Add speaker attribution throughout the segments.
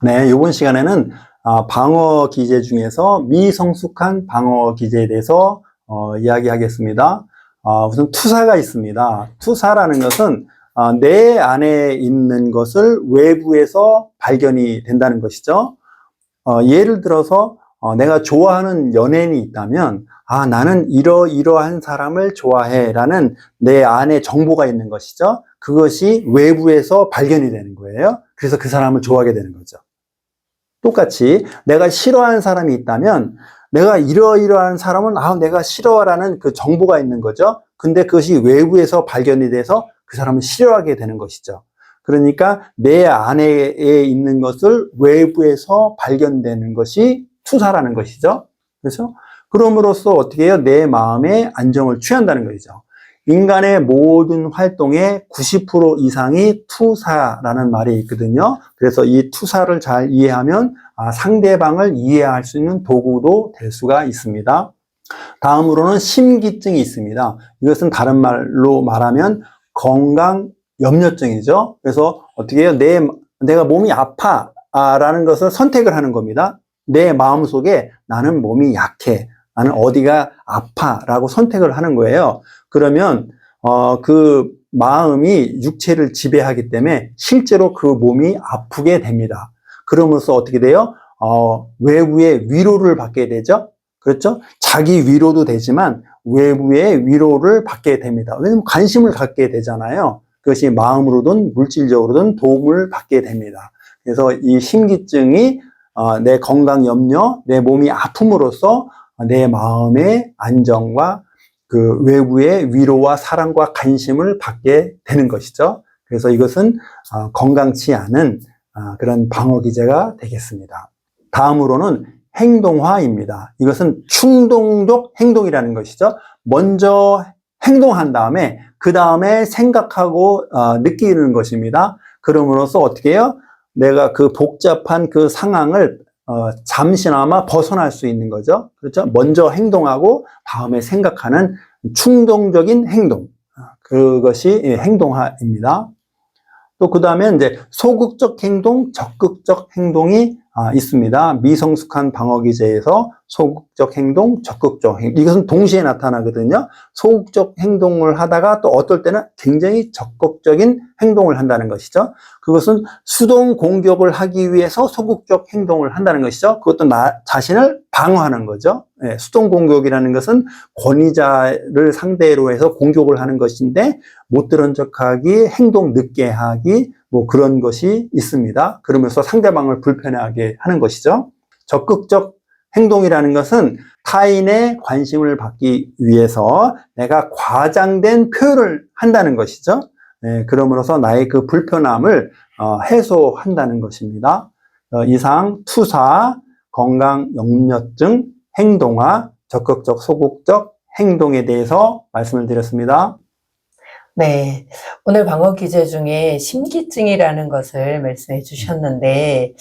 Speaker 1: 네, 이번 시간에는 아, 방어 기제 중에서 미성숙한 방어 기제에 대해서 어, 이야기하겠습니다. 아, 우선 투사가 있습니다. 투사라는 것은 아, 내 안에 있는 것을 외부에서 발견이 된다는 것이죠. 어, 예를 들어서 어, 내가 좋아하는 연예인이 있다면 아 나는 이러이러한 사람을 좋아해라는 내 안에 정보가 있는 것이죠. 그것이 외부에서 발견이 되는 거예요. 그래서 그 사람을 좋아하게 되는 거죠. 똑같이 내가 싫어하는 사람이 있다면 내가 이러이러한 사람은 아 내가 싫어라는 그 정보가 있는 거죠. 근데 그것이 외부에서 발견이 돼서 그 사람을 싫어하게 되는 것이죠. 그러니까 내 안에 있는 것을 외부에서 발견되는 것이 투사라는 것이죠. 그렇죠? 그럼으로써 어떻게 해요? 내 마음에 안정을 취한다는 것이죠. 인간의 모든 활동의 90% 이상이 투사라는 말이 있거든요. 그래서 이 투사를 잘 이해하면 아, 상대방을 이해할 수 있는 도구도 될 수가 있습니다. 다음으로는 심기증이 있습니다. 이것은 다른 말로 말하면 건강 염려증이죠. 그래서 어떻게 해요? 내, 내가 몸이 아파라는 것을 선택을 하는 겁니다. 내 마음 속에 나는 몸이 약해. 나는 어디가 아파라고 선택을 하는 거예요. 그러면, 어, 그 마음이 육체를 지배하기 때문에 실제로 그 몸이 아프게 됩니다. 그러면서 어떻게 돼요? 어, 외부의 위로를 받게 되죠? 그렇죠? 자기 위로도 되지만 외부의 위로를 받게 됩니다. 왜냐면 관심을 갖게 되잖아요. 그것이 마음으로든 물질적으로든 도움을 받게 됩니다. 그래서 이 심기증이 어, 내 건강 염려, 내 몸이 아픔으로써 내 마음의 안정과 그 외부의 위로와 사랑과 관심을 받게 되는 것이죠. 그래서 이것은 어, 건강치 않은 어, 그런 방어 기제가 되겠습니다. 다음으로는 행동화입니다. 이것은 충동적 행동이라는 것이죠. 먼저 행동한 다음에 그 다음에 생각하고 어, 느끼는 것입니다. 그럼으로써 어떻게 해요? 내가 그 복잡한 그 상황을 어, 잠시나마 벗어날 수 있는 거죠. 그렇죠? 먼저 행동하고 다음에 생각하는 충동적인 행동. 아, 그것이 예, 행동화입니다. 또 그 다음에 이제 소극적 행동, 적극적 행동이 아, 있습니다. 미성숙한 방어 기제에서 소극적 행동, 적극적 행동. 이것은 동시에 나타나거든요. 소극적 행동을 하다가 또 어떨 때는 굉장히 적극적인 행동을 한다는 것이죠. 그것은 수동 공격을 하기 위해서 소극적 행동을 한다는 것이죠. 그것도 나 자신을 방어하는 거죠. 예, 수동 공격이라는 것은 권위자를 상대로 해서 공격을 하는 것인데 못 들은 척하기, 행동 늦게 하기, 뭐 그런 것이 있습니다. 그러면서 상대방을 불편하게 하는 것이죠. 적극적 행동이라는 것은 타인의 관심을 받기 위해서 내가 과장된 표현을 한다는 것이죠. 네, 그러므로써 나의 그 불편함을 어, 해소한다는 것입니다. 어, 이상 투사, 건강 염려증, 행동화, 적극적, 소극적 행동에 대해서 말씀을 드렸습니다.
Speaker 2: 네. 오늘 방어 기제 중에 심기증이라는 것을 말씀해 주셨는데,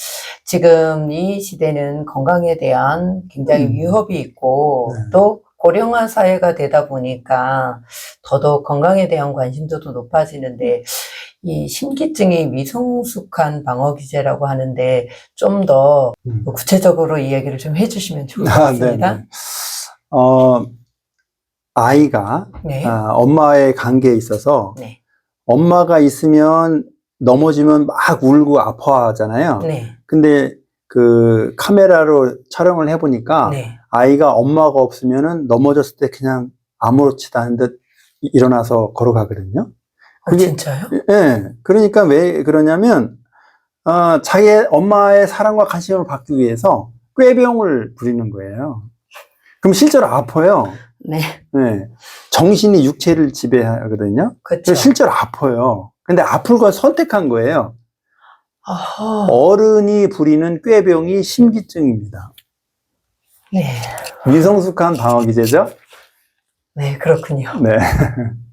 Speaker 2: 지금 이 시대는 건강에 대한 굉장히
Speaker 1: 음.
Speaker 2: 위협이 있고,
Speaker 1: 네.
Speaker 2: 또 고령화 사회가 되다 보니까 더더욱 건강에 대한 관심도도 높아지는데, 이 심기증이 미성숙한 방어 기제라고 하는데, 좀더
Speaker 1: 음.
Speaker 2: 구체적으로 이야기를 좀 해주시면 좋을 것
Speaker 1: 아, 네,
Speaker 2: 같습니다.
Speaker 1: 네. 어, 아이가
Speaker 2: 네.
Speaker 1: 아, 엄마의 관계에 있어서
Speaker 2: 네.
Speaker 1: 엄마가 있으면 넘어지면 막 울고 아파하잖아요.
Speaker 2: 네.
Speaker 1: 근데 그 카메라로 촬영을 해보니까
Speaker 2: 네.
Speaker 1: 아이가 엄마가 없으면은 넘어졌을 때 그냥 아무렇지도 않은 듯 일어나서 걸어가거든요.
Speaker 2: 어,
Speaker 1: 그게-
Speaker 2: 진짜요?
Speaker 1: 예. 그러니까 왜 그러냐면, 어, 자기의 엄마의 사랑과 관심을 받기 위해서 꾀병을 부리는 거예요. 그럼 실제로 아파요.
Speaker 2: 네.
Speaker 1: 예. 정신이 육체를 지배하거든요.
Speaker 2: 그렇죠.
Speaker 1: 실제로 아파요. 근데 아플 걸 선택한 거예요.
Speaker 2: 아하.
Speaker 1: 어른이 부리는 꾀병이 심기증입니다.
Speaker 2: 네.
Speaker 1: 미성숙한 방어 기제죠?
Speaker 2: 네, 그렇군요.
Speaker 1: 네.